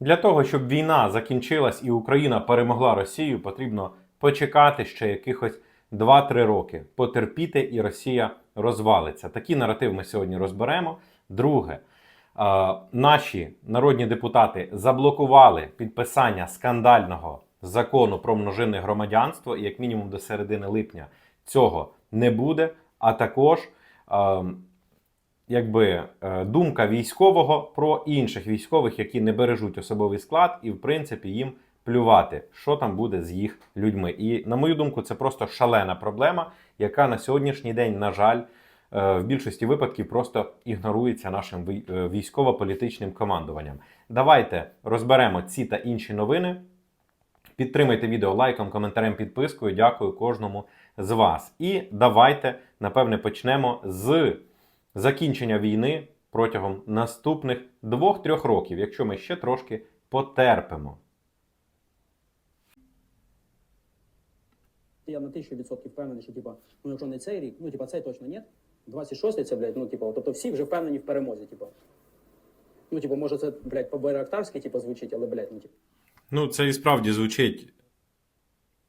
Для того, щоб війна закінчилась і Україна перемогла Росію, потрібно почекати ще якихось 2-3 роки, потерпіти, і Росія розвалиться. Такий наратив ми сьогодні розберемо. Друге, е, наші народні депутати заблокували підписання скандального закону про множинне громадянство, і як мінімум до середини липня цього не буде. А також е, якби е, думка військового про інших військових, які не бережуть особовий склад, і в принципі їм плювати, що там буде з їх людьми. І на мою думку, це просто шалена проблема, яка на сьогоднішній день, на жаль, е, в більшості випадків просто ігнорується нашим е, військово-політичним командуванням. Давайте розберемо ці та інші новини. Підтримайте відео лайком, коментарем, підпискою. Дякую кожному з вас. І давайте, напевне, почнемо з закінчення війни протягом наступних двох-трьох років, якщо ми ще трошки потерпимо. Я на тисячу відсотків впевнений, що типа, ну якщо не цей рік, ну типа цей точно ні. 26-й це, блядь, ну типа, тобто всі вже впевнені в перемозі, типа. Ну, типа, може це, блядь, по-байрактарськи, типа, звучить, але, блядь, ну типа. Ну, це і справді звучить,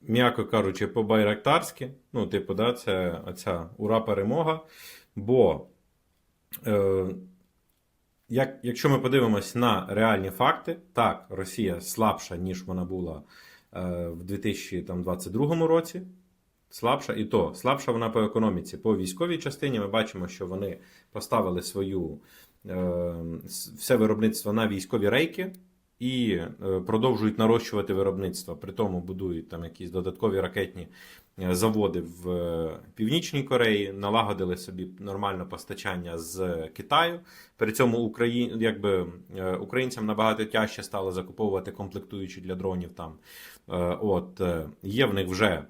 м'яко кажучи, по-байрактарськи. Ну, типу, да, це оця ура перемога. Бо, як, якщо ми подивимось на реальні факти, так, Росія слабша, ніж вона була е, в 2022 році. Слабша, і то слабша вона по економіці. По військовій частині ми бачимо, що вони поставили свою е, все виробництво на військові рейки і е, продовжують нарощувати виробництво. При тому будують там якісь додаткові ракетні е, заводи в е, Північній Кореї, налагодили собі нормальне постачання з Китаю. При цьому Украї... якби, українцям набагато тяжче стало закуповувати комплектуючі для дронів. Там от є в них вже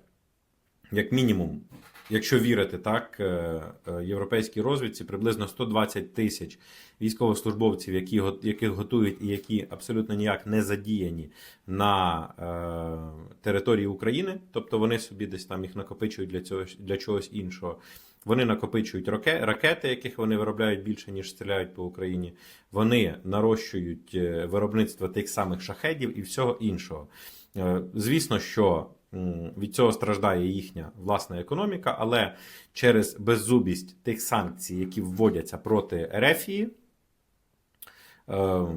як мінімум, якщо вірити так, е, е, європейській розвідці, приблизно 120 тисяч військовослужбовців, які, яких готують і які абсолютно ніяк не задіяні на е, території України, тобто вони собі десь там їх накопичують для, цього, для чогось іншого. Вони накопичують раке- ракети, яких вони виробляють більше, ніж стріляють по Україні. Вони нарощують е, виробництво тих самих шахедів і всього іншого. Звісно, що від цього страждає їхня власна економіка, але через беззубість тих санкцій, які вводяться проти Ерефії, е,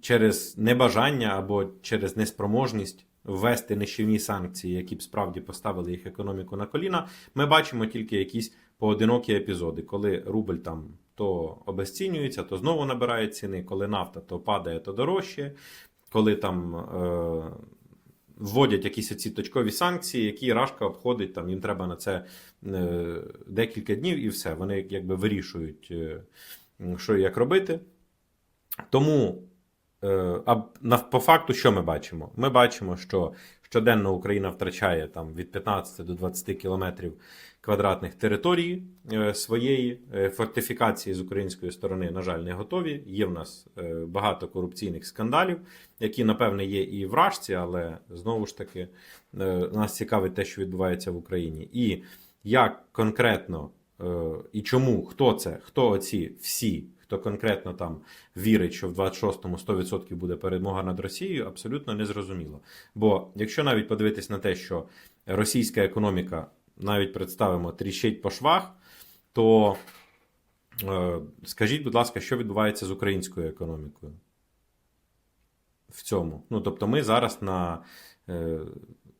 через небажання або через неспроможність ввести нищівні санкції, які б справді поставили їх економіку на коліна, ми бачимо тільки якісь поодинокі епізоди, коли рубль там то обесцінюється, то знову набирає ціни, коли нафта то падає, то дорожче, коли там. Е, вводять якісь ці точкові санкції, які Рашка обходить, там їм треба на це е, декілька днів і все. Вони якби вирішують, е, що і як робити. Тому, е, а по факту, що ми бачимо? Ми бачимо, що щоденно Україна втрачає там від 15 до 20 кілометрів квадратних території е, своєї Е, фортифікації з української сторони, на жаль, не готові. Є в нас е, багато корупційних скандалів, які, напевне, є і в Рашці, але знову ж таки нас цікавить те, що відбувається в Україні. І як конкретно і чому, хто це, хто оці всі, хто конкретно там вірить, що в 26-му 100% буде перемога над Росією, абсолютно не зрозуміло. Бо якщо навіть подивитись на те, що російська економіка навіть представимо тріщить по швах, то е, скажіть, будь ласка, що відбувається з українською економікою? В цьому. Ну, тобто, ми зараз на е,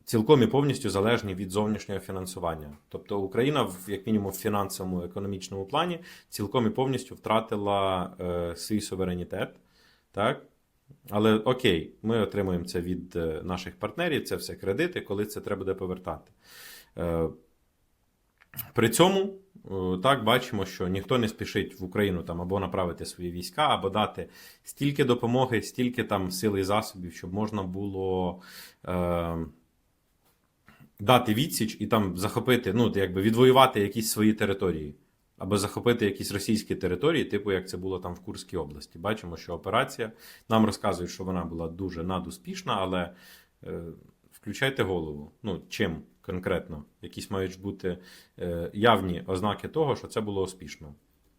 цілком і повністю залежні від зовнішнього фінансування. Тобто, Україна, в як мінімум, в фінансовому економічному плані, цілком і повністю втратила е, свій суверенітет. Так? Але окей, ми отримуємо це від наших партнерів, це все кредити, коли це треба буде повертати. При цьому е, так бачимо, що ніхто не спішить в Україну там або направити свої війська, або дати стільки допомоги, стільки там сил і засобів, щоб можна було е, дати відсіч і там захопити, ну якби відвоювати якісь свої території. Або захопити якісь російські території, типу як це було там в Курській області. Бачимо, що операція нам розказують, що вона була дуже надуспішна, але е, включайте голову. Ну, чим конкретно? Якісь мають бути е, явні ознаки того, що це було успішно.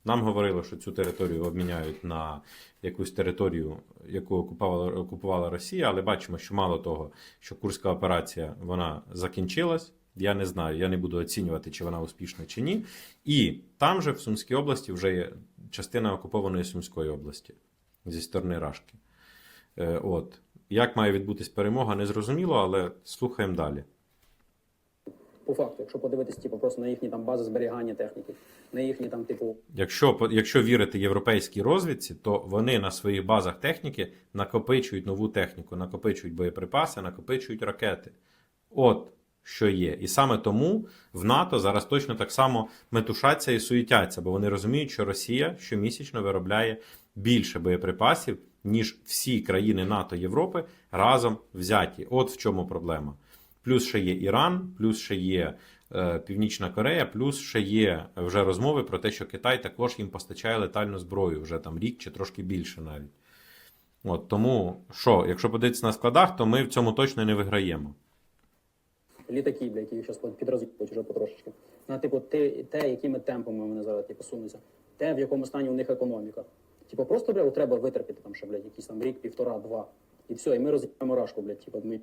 Нам говорили, що цю територію обміняють на якусь територію, яку окупувала, окупувала Росія, але бачимо, що мало того, що Курська операція вона закінчилась. Я не знаю, я не буду оцінювати, чи вона успішна чи ні. І там же в Сумській області вже є частина окупованої Сумської області зі сторони Рашки. Е, от. Як має відбутись перемога, не зрозуміло, але слухаємо далі. По факту, якщо подивитись, типу, просто на їхні там бази зберігання техніки, на їхні там, типу, Якщо, якщо вірити європейській розвідці, то вони на своїх базах техніки накопичують нову техніку, накопичують боєприпаси, накопичують ракети. От що є. І саме тому в НАТО зараз точно так само метушаться і суетяться, бо вони розуміють, що Росія щомісячно виробляє більше боєприпасів, ніж всі країни НАТО Європи разом взяті. От в чому проблема. Плюс ще є Іран, плюс ще є е, Північна Корея, плюс ще є вже розмови про те, що Китай також їм постачає летальну зброю вже там рік чи трошки більше навіть. От тому, що, якщо подивитися на складах, то ми в цьому точно не виграємо. літаки, бля, які зараз підрозвідують вже потрошечки. На типу, те, те, якими темпами вони зараз типу, сунуться, те, в якому стані у них економіка. Типу, просто бля, треба витерпіти там ще, блядь, якийсь там рік, півтора, два. І все, і ми розіб'ємо рашку, блядь, типу, ми.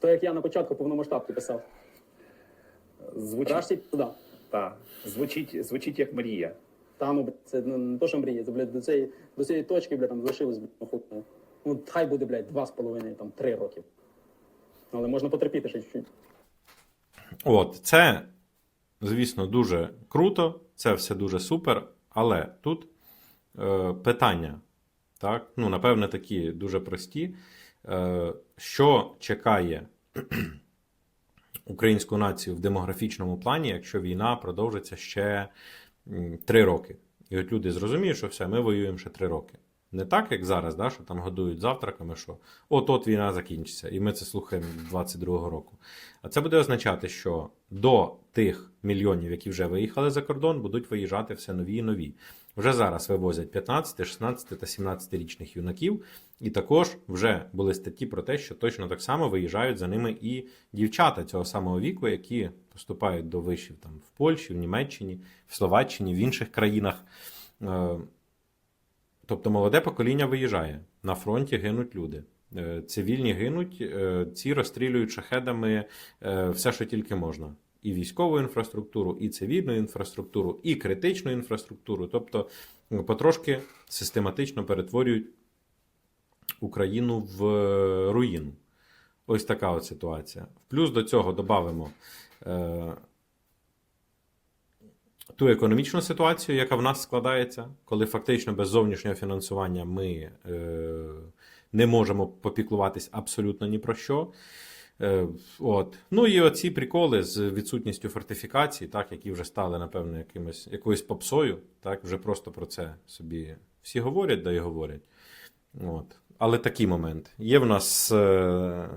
То як я на початку повномасштабки писав. Звучить, Рашці туди. та, звучить, звучить як мрія. Та ну, це ну, не то, що мріє, це, блядь, до цієї, до цієї точки, блядь, там залишилось, блядь, ну, хуй, ну, Ну, хай буде, блядь, два з половиною, там, три роки. Але можна потерпіти ще чуть-чуть. От, це, звісно, дуже круто, це все дуже супер, але тут е, питання, так, ну, напевне, такі дуже прості. Е, що чекає українську націю в демографічному плані, якщо війна продовжиться ще три роки? І от люди зрозуміють, що все, ми воюємо ще три роки. Не так, як зараз, да, що там годують завтраками, що от-от війна закінчиться, і ми це слухаємо 22-го року. А це буде означати, що до тих мільйонів, які вже виїхали за кордон, будуть виїжджати все нові і нові. Вже зараз вивозять 15, 16 та 17 річних юнаків, і також вже були статті про те, що точно так само виїжджають за ними і дівчата цього самого віку, які поступають до вишів там в Польщі, в Німеччині, в Словаччині, в інших країнах. Е, Тобто молоде покоління виїжджає. На фронті гинуть люди. Е, Цивільні гинуть, е, ці розстрілюють шахедами все, що тільки можна. І військову інфраструктуру, і цивільну інфраструктуру, і критичну інфраструктуру. Тобто потрошки систематично перетворюють Україну в е, руїну. Ось така от ситуація. Плюс до цього додамо е, ту економічну ситуацію, яка в нас складається, коли фактично без зовнішнього фінансування ми е, не можемо попіклуватись абсолютно ні про що. Е, от. Ну і оці приколи з відсутністю фортифікацій, так, які вже стали, напевно, якимось, якоюсь попсою, так, вже просто про це собі всі говорять, да й говорять. От. Але такий момент. Є в нас е,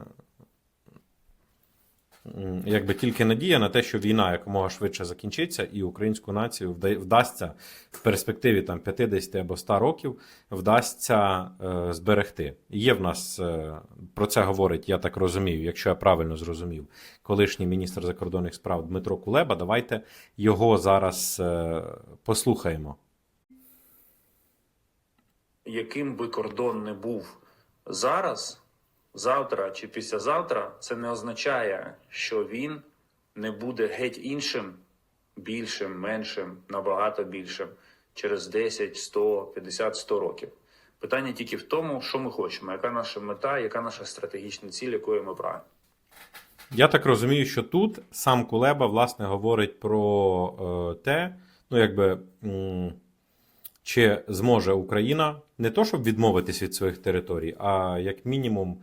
якби тільки надія на те, що війна якомога швидше закінчиться, і українську націю вдасться в перспективі там 50 або 100 років вдасться е, зберегти. Є в нас е, про це говорить, я так розумію, якщо я правильно зрозумів, колишній міністр закордонних справ Дмитро Кулеба. Давайте його зараз е, послухаємо. яким би кордон не був зараз, завтра чи післязавтра, це не означає, що він не буде геть іншим, більшим, меншим, набагато більшим через 10, 100, 50, 100 років. Питання тільки в тому, що ми хочемо, яка наша мета, яка наша стратегічна ціль, якою ми прагнемо. Я так розумію, що тут сам Кулеба власне говорить про е, те, ну якби. Чи зможе Україна не то, щоб відмовитись від своїх територій, а як мінімум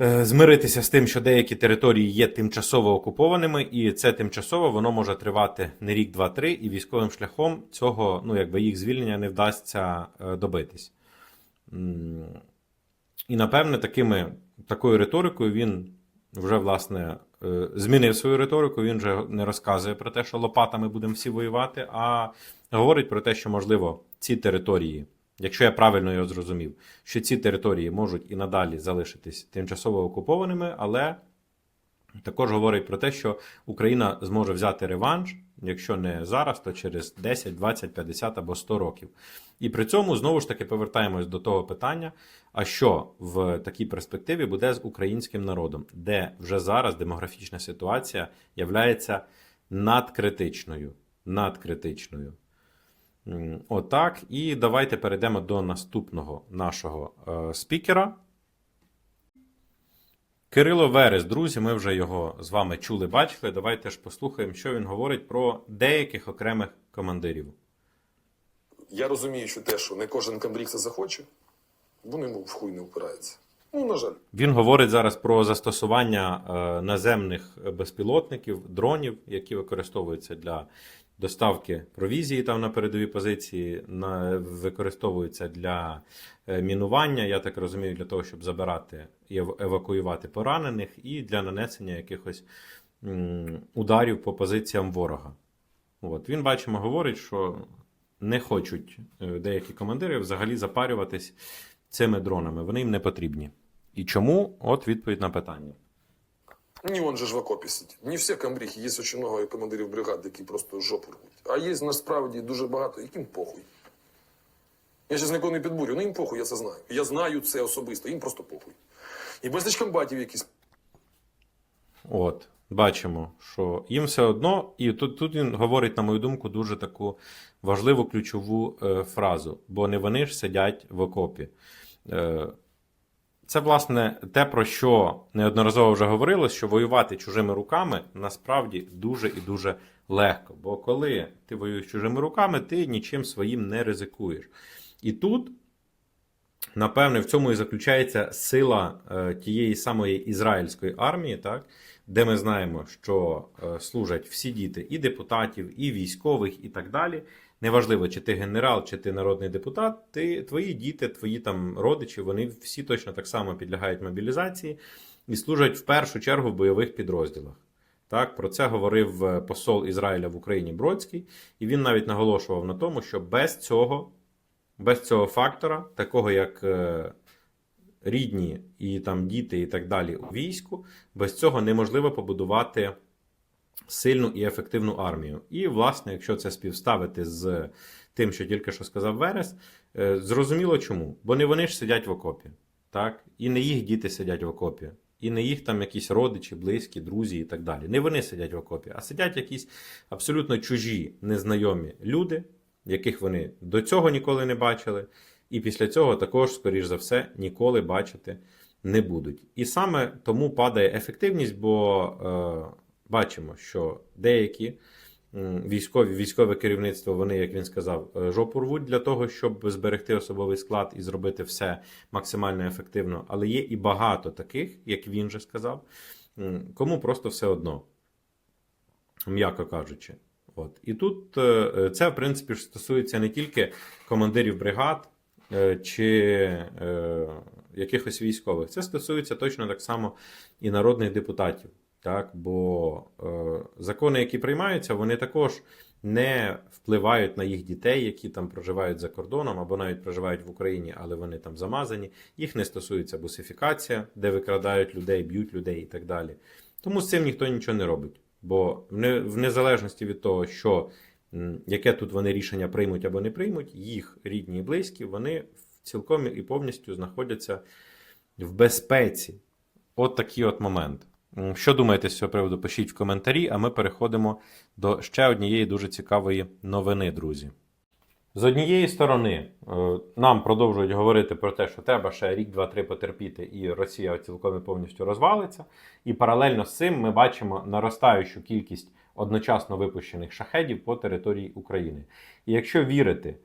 е, змиритися з тим, що деякі території є тимчасово окупованими, і це тимчасово воно може тривати не рік, два-три, і військовим шляхом цього, ну якби їх звільнення не вдасться е, добитись. І напевне, такими, такою риторикою він вже власне е, змінив свою риторику. Він вже не розказує про те, що лопатами будемо всі воювати, а говорить про те, що можливо ці території, якщо я правильно його зрозумів, що ці території можуть і надалі залишитись тимчасово окупованими, але також говорить про те, що Україна зможе взяти реванш якщо не зараз, то через 10, 20, 50 або 100 років. І при цьому знову ж таки повертаємось до того питання: а що в такій перспективі буде з українським народом, де вже зараз демографічна ситуація являється надкритичною. Надкритичною. Отак. І давайте перейдемо до наступного нашого е, спікера. Кирило Верес, друзі, ми вже його з вами чули, бачили. Давайте ж послухаємо, що він говорить про деяких окремих командирів. Я розумію, що те, що не кожен камбрік це захоче, вони йому в хуй не впирається. Ну, на жаль. Він говорить зараз про застосування е, наземних безпілотників, дронів, які використовуються для доставки провізії там на передові позиції, на, використовуються для е, мінування, я так розумію, для того, щоб забирати і евакуювати поранених, і для нанесення якихось ударів по позиціям ворога. От. Він, бачимо, говорить, що не хочуть е, деякі командири взагалі запарюватись цими дронами. Вони їм не потрібні. І чому? От відповідь на питання. Ні, он же ж в окопі сидить. Не всі камбріхи, є дуже багато командирів бригад, які просто жопу рвуть. А є насправді дуже багато, яким похуй. Я зараз нікого не підбурю, ну їм похуй, я це знаю. Я знаю це особисто, їм просто похуй. І безліч комбатів якісь От, бачимо, що їм все одно, і тут, тут він говорить, на мою думку, дуже таку важливу ключову е, фразу, бо не вони ж сидять в окопі. Е, це, власне, те, про що неодноразово вже говорилось, що воювати чужими руками насправді дуже і дуже легко. Бо коли ти воюєш чужими руками, ти нічим своїм не ризикуєш. І тут Напевне, в цьому і заключається сила е, тієї самої ізраїльської армії, так, де ми знаємо, що е, служать всі діти і депутатів, і військових, і так далі. Неважливо, чи ти генерал, чи ти народний депутат, ти, твої діти, твої там родичі, вони всі точно так само підлягають мобілізації і служать в першу чергу в бойових підрозділах. Так, про це говорив е, посол Ізраїля в Україні Бродський, і він навіть наголошував на тому, що без цього без цього фактора, такого як е, рідні і там діти, і так далі у війську, без цього неможливо побудувати сильну і ефективну армію. І, власне, якщо це співставити з тим, що тільки що сказав Верес, е, зрозуміло чому. Бо не вони ж сидять в окопі, так? І не їх діти сидять в окопі. І не їх там якісь родичі, близькі, друзі і так далі. Не вони сидять в окопі, а сидять якісь абсолютно чужі, незнайомі люди, яких вони до цього ніколи не бачили, і після цього також, скоріш за все, ніколи бачити не будуть. І саме тому падає ефективність, бо е, бачимо, що деякі військові, військове керівництво, вони, як він сказав, е, жопу рвуть для того, щоб зберегти особовий склад і зробити все максимально ефективно. Але є і багато таких, як він же сказав, кому просто все одно, м'яко кажучи. От. І тут е, це, в принципі, стосується не тільки командирів бригад е, чи е, якихось військових. Це стосується точно так само і народних депутатів. Так? Бо е, закони, які приймаються, вони також не впливають на їх дітей, які там проживають за кордоном або навіть проживають в Україні, але вони там замазані. Їх не стосується бусифікація, де викрадають людей, б'ють людей і так далі. Тому з цим ніхто нічого не робить. Бо в незалежності від того, що яке тут вони рішення приймуть або не приймуть, їх рідні і близькі, вони цілком і повністю знаходяться в безпеці. От такий от момент. Що думаєте з цього приводу? Пишіть в коментарі, а ми переходимо до ще однієї дуже цікавої новини, друзі. З однієї сторони, е, нам продовжують говорити про те, що треба ще рік, два, три потерпіти, і Росія цілком і повністю розвалиться. І паралельно з цим ми бачимо наростаючу кількість одночасно випущених шахедів по території України. І якщо вірити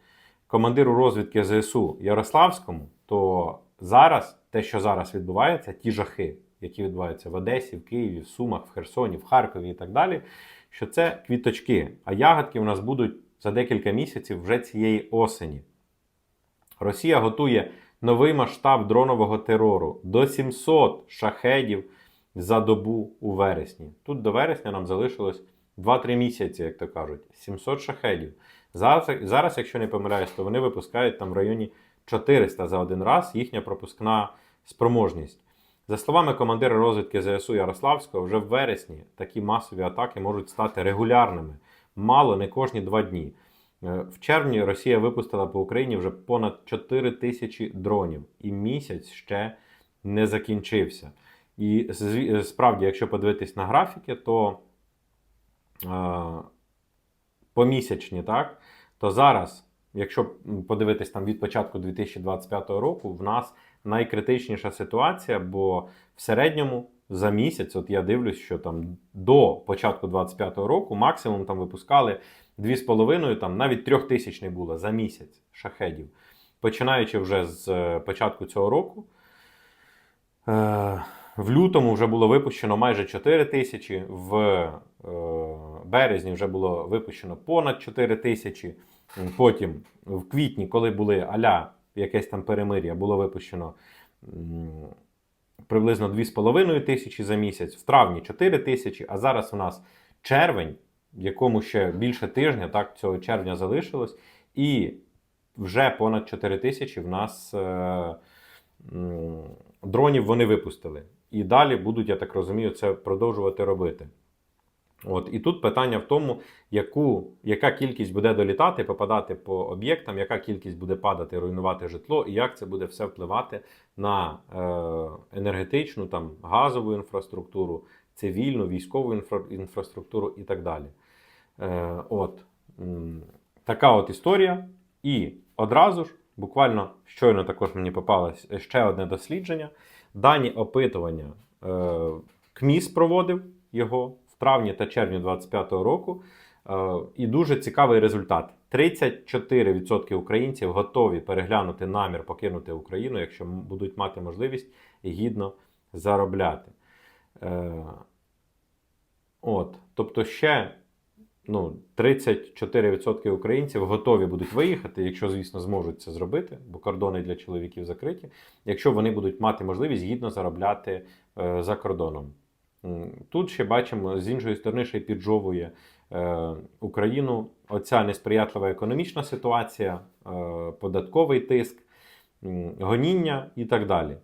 командиру розвідки ЗСУ Ярославському, то зараз те, що зараз відбувається, ті жахи, які відбуваються в Одесі, в Києві, в Сумах, в Херсоні, в Харкові і так далі, що це квіточки, а ягодки у нас будуть за декілька місяців вже цієї осені. Росія готує новий масштаб дронового терору до 700 шахедів за добу у вересні. Тут до вересня нам залишилось 2-3 місяці, як то кажуть. 700 шахедів. Зараз, зараз, якщо не помиляюсь, то вони випускають там в районі 400 за один раз їхня пропускна спроможність. За словами командира розвідки ЗСУ Ярославського, вже в вересні такі масові атаки можуть стати регулярними. мало не кожні два дні. Е, В червні Росія випустила по Україні вже понад 4 тисячі дронів, і місяць ще не закінчився. І справді, якщо подивитись на графіки, то е, помісячні, так, то зараз, якщо подивитись там від початку 2025 року, в нас найкритичніша ситуація, бо в середньому за місяць, от я дивлюсь, що там до початку 2025 року максимум там випускали 2,5, там навіть 3 тисяч не було за місяць шахедів. Починаючи вже з е, початку цього року, е, в лютому вже було випущено майже 4 тисячі, в е, березні вже було випущено понад 4 тисячі. Потім в квітні, коли були аля якесь там перемир'я, було випущено приблизно 2,5 тисячі за місяць, в травні 4 тисячі, а зараз у нас червень, якому ще більше тижня, так, цього червня залишилось, і вже понад 4 тисячі в нас е, дронів вони випустили. І далі будуть, я так розумію, це продовжувати робити. От, і тут питання в тому, яку, яка кількість буде долітати, попадати по об'єктам, яка кількість буде падати, руйнувати житло, і як це буде все впливати на е, енергетичну, там, газову інфраструктуру, цивільну, військову інфра, інфраструктуру і так далі. Е, от, така от історія. І одразу ж, буквально щойно також мені попалось ще одне дослідження. Дані опитування е, КМІС проводив його травні та червні 2025 року. Е, і дуже цікавий результат: 34% українців готові переглянути намір покинути Україну, якщо будуть мати можливість гідно заробляти. Е, от, тобто ще ну, 34% українців готові будуть виїхати, якщо, звісно, зможуть це зробити, бо кордони для чоловіків закриті, якщо вони будуть мати можливість гідно заробляти е, за кордоном. Тут ще бачимо, з іншої сторони, ще й піджовує е, Україну оця несприятлива економічна ситуація, е, податковий тиск, м, гоніння і так далі.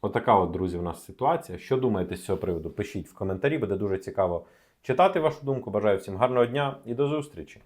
Отака от, друзі, у нас ситуація. Що думаєте з цього приводу? Пишіть в коментарі, буде дуже цікаво читати вашу думку. Бажаю всім гарного дня і до зустрічі!